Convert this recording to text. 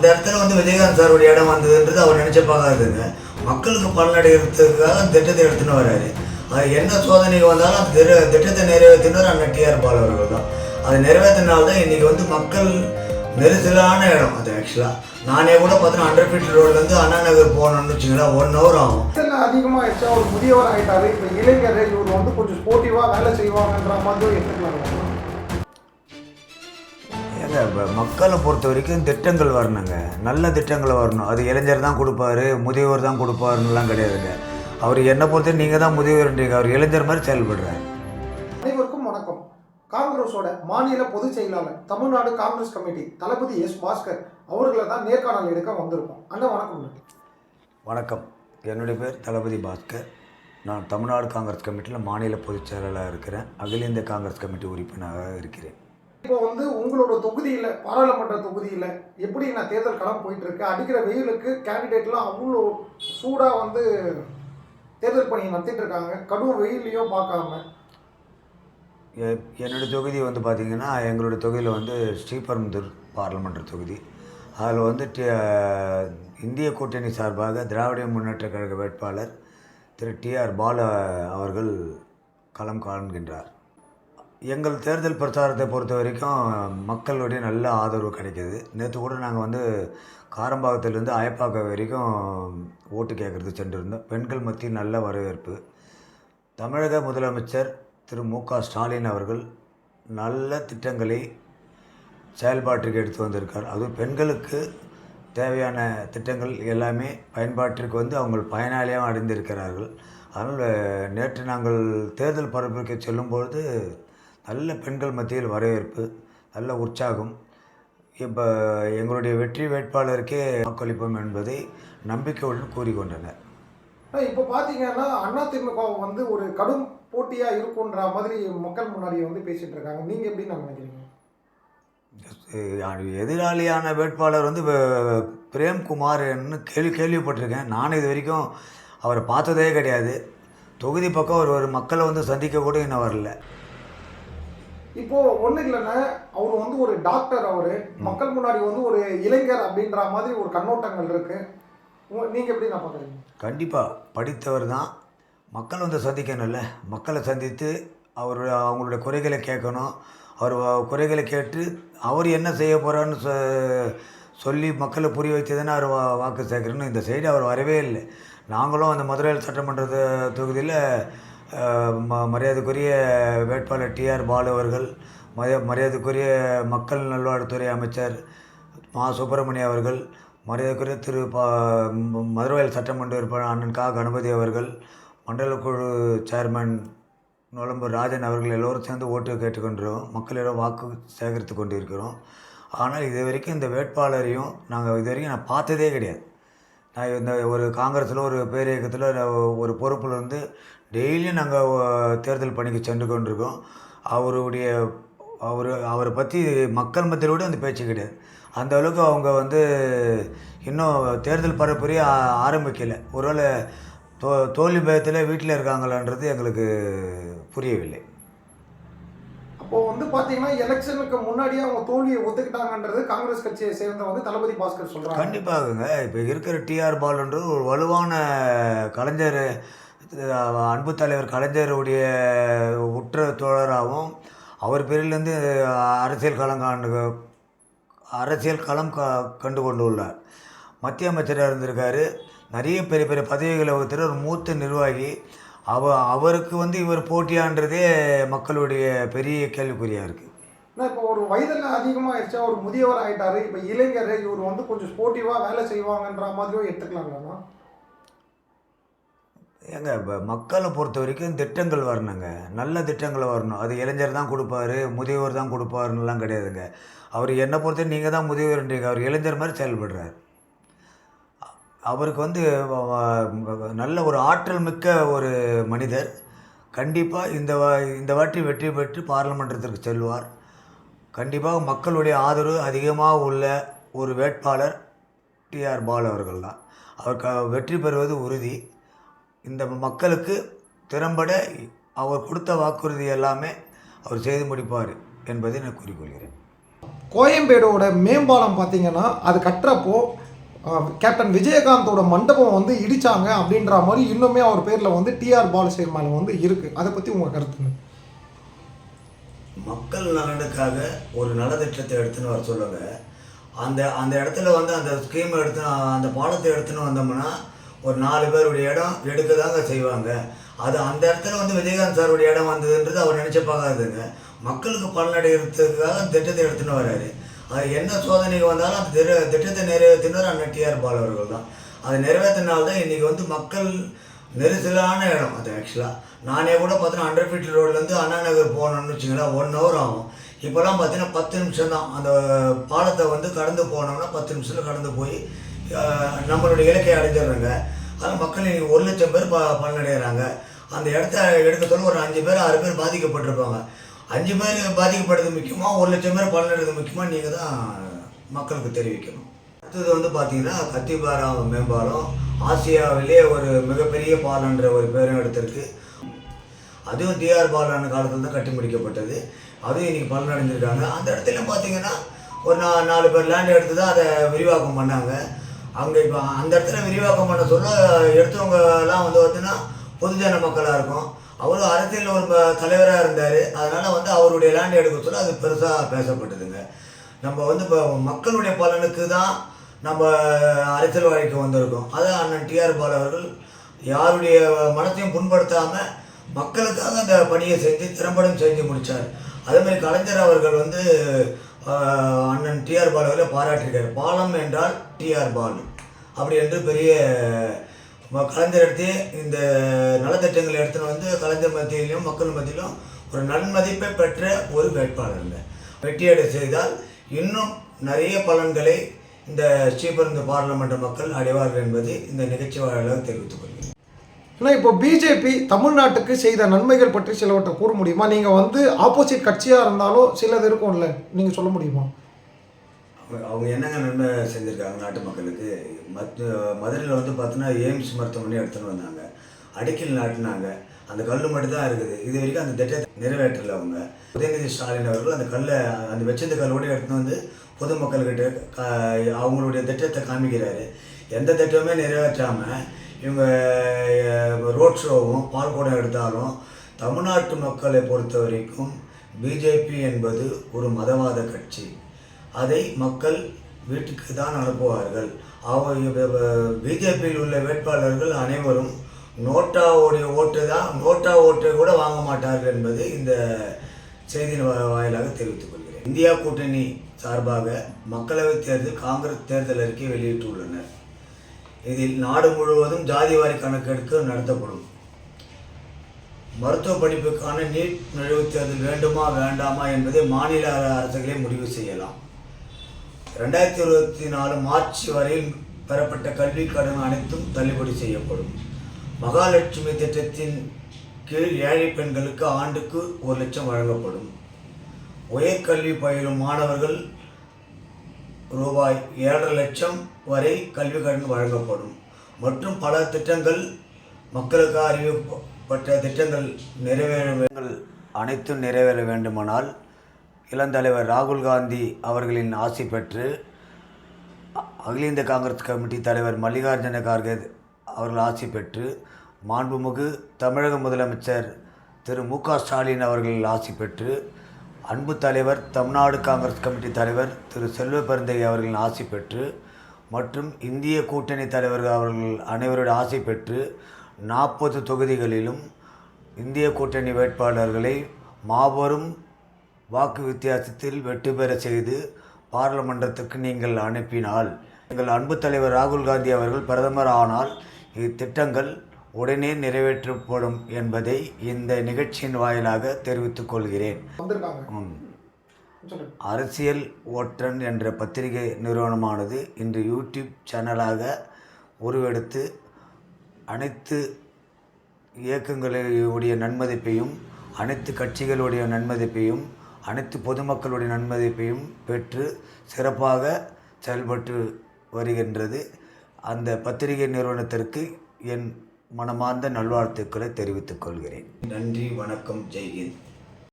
அந்த இடத்துல வந்து விஜயகாந்த் சாருடைய இடம் வந்ததுன்றது அவர் நினச்ச பார்க்காதுங்க மக்களுக்கு பலனடைகிறதுக்காக அந்த திட்டத்தை எடுத்துன்னு வராரு. அது என்ன சோதனை வந்தாலும் அந்த திரு திட்டத்தை நிறைவேற்றினவர் அந்த டிஆர் பால் அவர்கள் தான். அது நிறைவேற்றினால தான் இன்றைக்கி வந்து மக்கள் நெரிசலான இடம் அது ஆக்சுவலாக நானே கூட பார்த்தீங்கன்னா ஹண்ட்ரட் ஃபீட் ரோட்லேருந்து அண்ணா நகர் போகணும்னு வச்சுங்களேன் ஒன் ஹவர் ஆகும். அதிகமாக அதிகமாகிடுச்சு அவர் முதியவர் ஆகிட்டாரு இப்போ இளைஞர் இவர் வந்து கொஞ்சம் ஸ்போர்ட்டிவாக வேலை செய்வாங்கன்ற மாதிரி எடுத்துக்கலாம் ஏங்க இப்ப மக்களை பொறுத்த வரைக்கும் திட்டங்கள் வரணுங்க. நல்ல திட்டங்கள் வரணும். அது இளைஞர் தான் கொடுப்பாரு முதியவர் தான் கொடுப்பாருன்னுலாம் கிடையாதுங்க. அவர் என்னை பொறுத்த நீங்கள் தான் முதியவர்ன்றீங்க அவர் இளைஞர் மாதிரி செயல்படுறாரு. அனைவருக்கும் வணக்கம். காங்கிரஸோட மாநில பொதுச் செயலாளர் தமிழ்நாடு காங்கிரஸ் கமிட்டி தளபதி எஸ் பாஸ்கர் அவர்களை தான் நேர்காணல் எடுக்க வந்திருக்கோம். அண்ணா வணக்கம். வணக்கம். என்னுடைய பேர் தளபதி பாஸ்கர். நான் தமிழ்நாடு காங்கிரஸ் கமிட்டியில் மாநில பொதுச் செயலாளராக இருக்கிறேன். அகில இந்திய காங்கிரஸ் கமிட்டி உறுப்பினராக இருக்கிறேன். இப்போ வந்து உங்களோட தொகுதியில் பாராளுமன்ற தொகுதியில் எப்படி நான் தேர்தல் களம் போயிட்டு இருக்கு அடிக்கிற வெயிலுக்கு கேண்டிடேட்லாம் அவ்வளோ சூடாக வந்து தேர்தல் பணியை நடத்திட்டு இருக்காங்க. கடும் வெயிலையும் பார்க்காம. எ- என்னுடைய தொகுதி வந்து பார்த்திங்கன்னா எங்களுடைய தொகுதியில் வந்து ஸ்ரீபெரும்புதூர் பாராளுமன்ற தொகுதி. அதில் வந்து டி இந்திய கூட்டணி சார்பாக திராவிட முன்னேற்ற கழக வேட்பாளர் திரு டிஆர் பால அவர்கள் களம் காண்கின்றார். எங்கள் தேர்தல் பிரச்சாரத்தை பொறுத்த வரைக்கும் மக்களுடைய நல்ல ஆதரவு கிடைக்கிது. நேற்று கூட நாங்கள் வந்து காரம்பாகத்திலேருந்து அயப்பாக்கம் வரைக்கும் ஓட்டு கேட்குறது சென்றிருந்தோம். பெண்கள் மத்தியில் நல்ல வரவேற்பு. தமிழக முதலமைச்சர் திரு மு க ஸ்டாலின் அவர்கள் நல்ல திட்டங்களை செயல்பாட்டிற்கு எடுத்து வந்திருக்கார். அதுவும் பெண்களுக்கு தேவையான திட்டங்கள் எல்லாமே பயன்பாட்டிற்கு வந்து அவங்க பயனாளியாக அடைந்திருக்கிறார்கள். அதனால் நேற்று நாங்கள் தேர்தல் பரப்புக்கு செல்லும்பொழுது நல்ல பெண்கள் மத்தியில் வரவேற்பு நல்ல உற்சாகம். இப்போ எங்களுடைய வெற்றி வேட்பாளருக்கே வாக்களிப்போம் என்பதை நம்பிக்கையுடன் கூறிக்கொண்டனர். இப்போ பார்த்தீங்கன்னா அதிமுக வந்து ஒரு கடும் போட்டியாக இருக்குன்ற மாதிரி மக்கள் முன்னாடி வந்து பேசிட்டு இருக்காங்க. நீங்கள் எப்படி நான் நினைக்கிறீங்க? எதிராளியான வேட்பாளர் வந்து பிரேம்குமார்னு கேள்வி கேள்விப்பட்டிருக்கேன். நான் இது வரைக்கும் அவரை பார்த்ததே கிடையாது. தொகுதி பக்கம் ஒரு ஒரு மக்களை வந்து சந்திக்க கூட இன்னும் வரல. இப்போ ஒன்றும் இல்லைன்னா அவர் வந்து ஒரு டாக்டர் அவர். மக்கள் முன்னாடி வந்து ஒரு இளைஞர் அப்படின்ற மாதிரி ஒரு கண்ணோட்டங்கள் இருக்கு. நீங்க எப்படி நான் பார்க்குறீங்க? கண்டிப்பாக படித்தவர் தான். மக்கள் வந்து சந்திக்கணும்ல. மக்களை சந்தித்து அவர் அவங்களுடைய குறைகளை கேட்கணும். அவர் குறைகளை கேட்டு அவர் என்ன செய்ய போகிறான்னு சொ சொல்லி மக்களை புரிய வைத்து தானே அவர் வா- வாக்கு சேர்க்கணும் இந்த சைடு அவர் வரவே இல்லை. நாங்களும் அந்த மதுரை சட்டமன்ற தொகுதியில் ம மரியாதைக்குரிய வேட்பாளர் டிஆர் பாலு அவர்கள் மரியா மரியாதைக்குரிய மக்கள் நல்வாழ்வுத்துறை அமைச்சர் மா சுப்பிரமணிய அவர்கள் மரியாதைக்குரிய திரு பா மதுரவாயல் சட்டமன்ற உறுப்பினர் அண்ணன் கா. கணபதி அவர்கள் மண்டல குழு சேர்மன் நுழம்பு ராஜன் அவர்கள் எல்லோரும் சேர்ந்து ஓட்டு கேட்டுக்கொண்டிருக்கோம் மக்களிடம் வாக்கு சேகரித்து கொண்டிருக்கிறோம். ஆனால் இது வரைக்கும் இந்த வேட்பாளரையும் நாங்கள் இது வரைக்கும் நான் பார்த்ததே கிடையாது. நான் இந்த ஒரு காங்கிரஸில் ஒரு பேரியக்கத்தில் ஒரு பொறுப்பில் இருந்து டெய்லியும் நாங்கள் தேர்தல் பணிக்கு சென்று கொண்டிருக்கோம். அவருடைய அவர் அவரை பற்றி மக்கள் மத்தியில் கூட அந்த பேச்சு கிடையாது. அந்த அளவுக்கு அவங்க வந்து இன்னும் தேர்தல் பரப்புரையே ஆரம்பிக்கலை. ஒருவேளை தோ தோல்வி பயத்தில் வீட்டில் இருக்காங்களான்றது எங்களுக்கு புரியவில்லை. அப்போ வந்து பார்த்தீங்கன்னா எலெக்ஷனுக்கு முன்னாடியே அவங்க தோல்வியை ஒத்துக்கிட்டாங்கன்றது காங்கிரஸ் கட்சியை சேர்ந்த வந்து தளபதி பாஸ்கர் சொல்றாங்க. கண்டிப்பாகங்க. இப்போ இருக்கிற டிஆர் பாலுன்றது ஒரு வலுவான கலைஞர் அன்பு தலைவர் கலைஞருடைய உற்ற தோழராகவும் அவர் பேரிலேருந்து அரசியல் களம் காண்டு அரசியல் களம் க கண்டு கொண்டு உள்ளார் மத்திய அமைச்சராக இருந்திருக்காரு. நிறைய பெரிய பெரிய பதவிகளை வகுத்துற ஒரு மூத்த நிர்வாகி. அவ அவருக்கு வந்து இவர் போட்டியான்றதே மக்களுடைய பெரிய கேள்விக்குறியாக இருக்குது இப்போ ஒரு வயதில் அதிகமாகிடுச்சு ஒரு முதியவர் ஆகிட்டாரு இப்போ இளைஞர் இவர் வந்து கொஞ்சம் ஸ்போர்ட்டிவாக வேலை செய்வாங்கன்ற மாதிரியும் எடுத்துக்கலாங்களா? ஏங்க இப்போ மக்களை பொறுத்த வரைக்கும் திட்டங்கள் வரணுங்க. நல்ல திட்டங்கள் வரணும். அது இளைஞர் தான் கொடுப்பாரு முதியவர் தான் கொடுப்பாருன்னுலாம் கிடையாதுங்க. அவர் என்னை பொறுத்த நீங்கள் தான் முதியவர்ன்றீங்க அவர் இளைஞர் மாதிரி செயல்படுறார். அவருக்கு வந்து நல்ல ஒரு ஆற்றல் மிக்க ஒரு மனிதர். கண்டிப்பாக இந்த வா இந்த வாட்டி வெற்றி பெற்று பாராளுமன்றத்திற்கு செல்வார். கண்டிப்பாக மக்களுடைய ஆதரவு அதிகமாக உள்ள ஒரு வேட்பாளர் டிஆர் பால் அவர்கள் தான். அவர் க வெற்றி பெறுவது உறுதி. இந்த மக்களுக்கு திறம்பட அவர் கொடுத்த வாக்குறுதி எல்லாமே அவர் செய்து முடிப்பார் என்பதை நான் கூறிக்கொள்கிறேன். கோயம்பேடோட மேம்பாலம் பார்த்தீங்கன்னா அது கட்டுறப்போ கேப்டன் விஜயகாந்தோட மண்டபம் வந்து இடிச்சாங்க அப்படின்ற மாதிரி இன்னுமே அவர் பேரில் வந்து டிஆர் பாலசேர் மேலே வந்து இருக்குது அதை பற்றி உங்கள் கருத்துங்க? மக்கள் நலனுக்காக ஒரு நலத்திட்டத்தை எடுத்துன்னு வர சொல்லுங்க அந்த அந்த இடத்துல வந்து அந்த ஸ்கீம் எடுத்து அந்த பாலத்தை எடுத்துன்னு வந்தோம்னா ஒரு நாலு பேருடைய இடம் எடுக்க தாங்க செய்வாங்க. அது அந்த இடத்துல வந்து விஜயகாந்த் சாருடைய இடம் வந்ததுன்றது அவர் நினச்ச பார்க்காதுங்க மக்களுக்கு பலனடைகிறதுக்காக திட்டத்தை எடுத்துன்னு வர்றாரு அது என்ன சோதனைக்கு வந்தாலும் அந்த திரு திட்டத்தை நிறைவேற்றினார் அந்த டிஆர் பால் அவர்கள் தான். அதை நிறைவேற்றினால்தான் இன்றைக்கி வந்து மக்கள் நெரிசலான இடம் அது ஆக்சுவலாக நானே கூட பார்த்தீங்கன்னா ஹண்ட்ரட் ஃபீட் ரோட்லேருந்து அண்ணா நகர் போகணும்னு வச்சுங்களேன் ஒன் ஹவர் ஆகும். இப்போலாம் பார்த்தீங்கன்னா பத்து நிமிஷம் தான் அந்த பாலத்தை வந்து கடந்து போனோம்னா பத்து நிமிஷத்தில் கடந்து போய் நம்மளுடைய இலக்கையை அடைஞ்சிடுறாங்க. அதனால் மக்கள் ஒரு லட்சம் பேர் ப பலனடைகிறாங்க அந்த இடத்த எடுக்கத்தோடு ஒரு அஞ்சு பேர் ஆறு பேர் பாதிக்கப்பட்டிருப்பாங்க. அஞ்சு பேர் பாதிக்கப்படுறது முக்கியமாக ஒரு லட்சம் பேர் பலனடைறது முக்கியமாக நீங்கள் தான் மக்களுக்கு தெரிவிக்கணும். அடுத்தது வந்து பார்த்தீங்கன்னா கத்திபாரா மேம்பாலம். ஆசியாவிலே ஒரு மிகப்பெரிய பாலன்ற ஒரு பேரும் எடுத்திருக்கு. அதுவும் டிஆர் பாலான காலத்தில் தான் கட்டி முடிக்கப்பட்டது. அதுவும் இன்றைக்கி பலனடைஞ்சிருக்காங்க. அந்த இடத்துல பார்த்தீங்கன்னா ஒரு நா நாலு பேர் லேண்ட் எடுத்து தான் அதை விரிவாக்கம் பண்ணாங்க. அங்கே இப்போ அந்த இடத்துல விரிவாக்கம் பண்ண சொல்ல எடுத்தவங்கலாம் வந்து பார்த்தீங்கன்னா பொதுஜன மக்களாக இருக்கும். அவரும் அரசியல் ஒரு தலைவராக இருந்தார். அதனால் வந்து அவருடைய லேண்ட் எடுக்க சொல்ல அது பெருசாக பேசப்பட்டதுங்க. நம்ம வந்து இப்போ மக்களுடைய பலனுக்கு தான் நம்ம அரசியல் வாழ்க்கை வந்திருக்கோம். அதை அண்ணன் டிஆர் பால் அவர்கள் யாருடைய மனத்தையும் புண்படுத்தாமல் மக்களுக்காக அந்த பணியை செஞ்சு திறம்படம் செஞ்சு முடித்தார் அதேமாதிரி கலைஞர் அவர்கள் வந்து அண்ணன் டிஆர் பாலு அவர்களை பாராட்டியிருக்கார். பாலம் என்றால் டிஆர் பாலு. அப்படி என்று பெரிய ம- கலைஞர் எடுத்து இந்த நலத்திட்டங்களை எடுத்துன்னு வந்து கலைஞர் மத்தியிலும் மக்கள் மத்தியிலும் ஒரு நன்மதிப்பை பெற்ற ஒரு வேட்பாளருங்க வெற்றியடை செய்தால் இன்னும் நிறைய பலன்களை இந்த ஸ்ரீபெருந்து பாராளுமன்ற மக்கள் அடைவார்கள் என்பது இந்த நிகழ்ச்சி வாயிலாக தெரிவித்துக் ஆனால் இப்போ பிஜேபி தமிழ்நாட்டுக்கு செய்த நன்மைகள் பற்றி சிலவற்றை கூற முடியுமா? நீங்கள் வந்து ஆப்போசிட் கட்சியாக இருந்தாலும் சிலது இருக்கும்ல. நீங்கள் சொல்ல முடியுமா? அவங்க- அவங்க என்னங்க நன்மை செஞ்சுருக்காங்க நாட்டு மக்களுக்கு? மத் மதுரையில் வந்து பார்த்தோன்னா எய்ம்ஸ் மருத்துவமனை எடுத்துன்னு வந்தாங்க. அடிக்கல் நாட்டினாங்க. அந்த கல் மட்டும் தான் இருக்குது. இது வரைக்கும் அந்த திட்டத்தை நிறைவேற்றல அவங்க. உதயநிதி ஸ்டாலின் அவர்கள் அந்த கல்லை அந்த வச்சிருந்த கல்லோட எடுத்துன்னு வந்து பொதுமக்கள்கிட்ட கா- அவங்களுடைய திட்டத்தை காமிக்கிறாரு. எந்த திட்டமுமே நிறைவேற்றாமல் இவங்க ரோட் ஷோவும் பால்கோடம் எடுத்தாலும் தமிழ்நாட்டு மக்களை பொறுத்த வரைக்கும் பிஜேபி என்பது ஒரு மதவாத கட்சி. அதை மக்கள் வீட்டுக்கு தான் அனுப்புவார்கள். அவங்க பிஜேபியில் உள்ள வேட்பாளர்கள் அனைவரும் நோட்டாவுடைய ஓட்டு தான் நோட்டா ஓட்டை கூட வாங்க மாட்டார்கள் என்பது இந்த செய்தியின் வாயிலாக தெரிவித்துக் கொள்கிறேன். இந்தியா கூட்டணி சார்பாக மக்களவைத் தேர்தல் காங்கிரஸ் தேர்தல் அறிக்கை வெளியிட்டுள்ளனர். இதில் நாடு முழுவதும் ஜாதிவாரி கணக்கெடுப்பு நடத்தப்படும். மருத்துவ படிப்புக்கான நீட் நுழைவுத் தேர்தல் வேண்டுமா வேண்டாமா என்பதை மாநில அர- அரசுகளே முடிவு செய்யலாம். ரெண்டாயிரத்தி இருபத்தி நாலு மார்ச் வரையில் பெறப்பட்ட கல்வி கடன் அனைத்தும் தள்ளுபடி செய்யப்படும். மகாலட்சுமி திட்டத்தின் கீழ் ஏழை பெண்களுக்கு ஆண்டுக்கு ஒரு லட்சம் வழங்கப்படும். உயர்கல்வி பயிலும் மாணவர்கள் ரூபாய் ஏழரை லட்சம் வரை கல்வி கடன் வழங்கப்படும். மற்றும் பல திட்டங்கள் மக்களுக்கு அறிவிக்கப்பட்ட திட்டங்கள் நிறைவேற வேண்டும் அனைத்தும் நிறைவேற வேண்டுமானால் இளந்தலைவர் ராகுல் காந்தி அவர்களின் ஆசி பெற்று அகில இந்திய காங்கிரஸ் கமிட்டி தலைவர் மல்லிகார்ஜுன கார்கே அவர்கள் ஆசி பெற்று மாண்புமிகு தமிழக முதலமைச்சர் திரு மு க ஸ்டாலின் அவர்கள் ஆசி பெற்று அன்பு தலைவர் தமிழ்நாடு காங்கிரஸ் கமிட்டி தலைவர் திரு செல்வ பெருந்தகை அவர்களின் ஆசை பெற்று மற்றும் இந்திய கூட்டணி தலைவர்கள் அவர்கள் அனைவருடைய ஆசை பெற்று நாற்பது தொகுதிகளிலும் இந்திய கூட்டணி வேட்பாளர்களை மாபெரும் வாக்கு வித்தியாசத்தில் வெற்றி பெற செய்து பாராளுமன்றத்துக்கு நீங்கள் அனுப்பினால். எங்கள் அன்பு தலைவர் ராகுல் காந்தி அவர்கள் பிரதமர் ஆனால் இத்திட்டங்கள் உடனே நிறைவேற்றப்படும் என்பதை இந்த நிகழ்ச்சியின் வாயிலாக தெரிவித்துக் கொள்கிறேன். அரசியல் ஓட்டன் என்ற பத்திரிகை நிறுவனமானது இன்று யூடியூப் சேனலாக உருவெடுத்து அனைத்து இயக்கங்களுடைய நன்மதிப்பையும் அனைத்து கட்சிகளுடைய நன்மதிப்பையும் அனைத்து பொதுமக்களுடைய நன்மதிப்பையும் பெற்று சிறப்பாக செயல்பட்டு வருகின்றது. அந்த பத்திரிகை நிறுவனத்திற்கு என் மனமார்ந்த நல்வாழ்த்துக்களை தெரிவித்துக் கொள்கிறேன். நன்றி வணக்கம் ஜெய்ஹிந்த்.